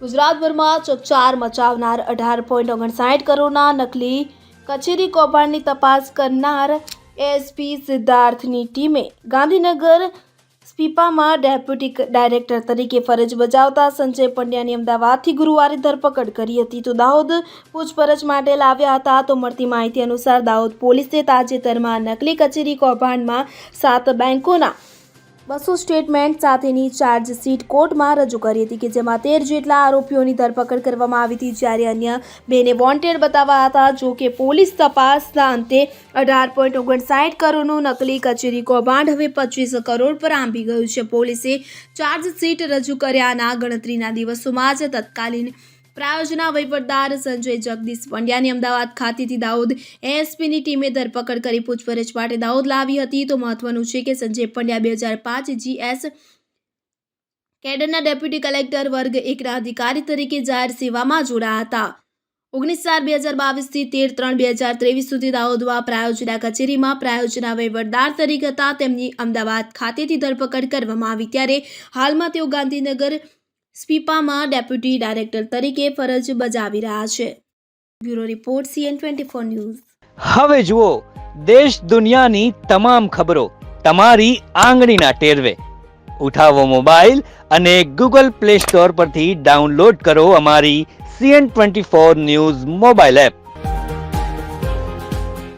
ગુજરાતભરમાં ચકચાર મચાવનાર અઢાર પોઈન્ટ ઓગણસાઠ કરોડના નકલી કચેરી કૌભાંડની તપાસ કરનાર એસપી સિદ્ધાર્થની ટીમે ગાંધીનગર સ્પીપામાં ડેપ્યુટી ડાયરેક્ટર તરીકે ફરજ બજાવતા સંજય પંડ્યાની અમદાવાદથી ગુરુવારે ધરપકડ કરી હતી. તો દાહોદ પૂછપરછ માટે લાવ્યા હતા તો મળતી માહિતી અનુસાર દાહોદ પોલીસે તાજેતરમાં નકલી કચેરી કૌભાંડમાં સાત બેંકોના બસો સ્ટેટમેન્ટ સાથેની ચાર્જશીટ કોર્ટમાં રજૂ કરી હતી કે જેમાં તેર જેટલા આરોપીઓની ધરપકડ કરવામાં આવી હતી. જ્યારે અન્ય બેને વોન્ટેડ બતાવવા હતા, જો કે પોલીસ તપાસના અંતે અઢાર પોઈન્ટ ઓગણસાઠ કરોડનું નકલી કચેરી કૌભાંડ હવે પચીસ કરોડ પર આંબી ગયું છે. પોલીસે ચાર્જશીટ રજૂ કર્યાના ગણતરીના દિવસોમાં જ તત્કાલીન પ્રાયોજના વહીવટદાર સંજય જગદીશ પંડ્યાની અમદાવાદ ખાતેથી દાહોદ એએસપીની ટીમે ધરપકડ કરી પૂછપરછ માટે દાહોદ લાવી હતી. તો મહત્વનું છે કે સંજય પંડ્યા બે હજાર પાંચ જીએસ કેડરના ડેપ્યુટી કલેક્ટર વર્ગ એકના અધિકારી તરીકે જાહેર સેવામાં જોડાયા હતા. ઓગણીસ ચાર બે હજાર બાવીસથી તેર ત્રણ બે હજાર ત્રેવીસ સુધી દાહોદમાં પ્રાયોજના કચેરીમાં પ્રાયોજના વહીવટદાર તરીકે હતા. તેમની અમદાવાદ ખાતેથી ધરપકડ કરવામાં આવી ત્યારે હાલમાં તેઓ ગાંધીનગર સ્પીપામાં ડેપ્યુટી ડાયરેક્ટર તરીકે ફરજ બજાવી રહ્યા છે. Bureau report CN twenty four news. હવે જુઓ, દેશ દુનિયાની તમામ ખબરો તમારી આંગળીના ટેરવે. ઉઠાવો મોબાઈલ અને ગૂગલ પ્લે સ્ટોર પરથી ડાઉનલોડ કરો અમારી CN twenty four news mobile app.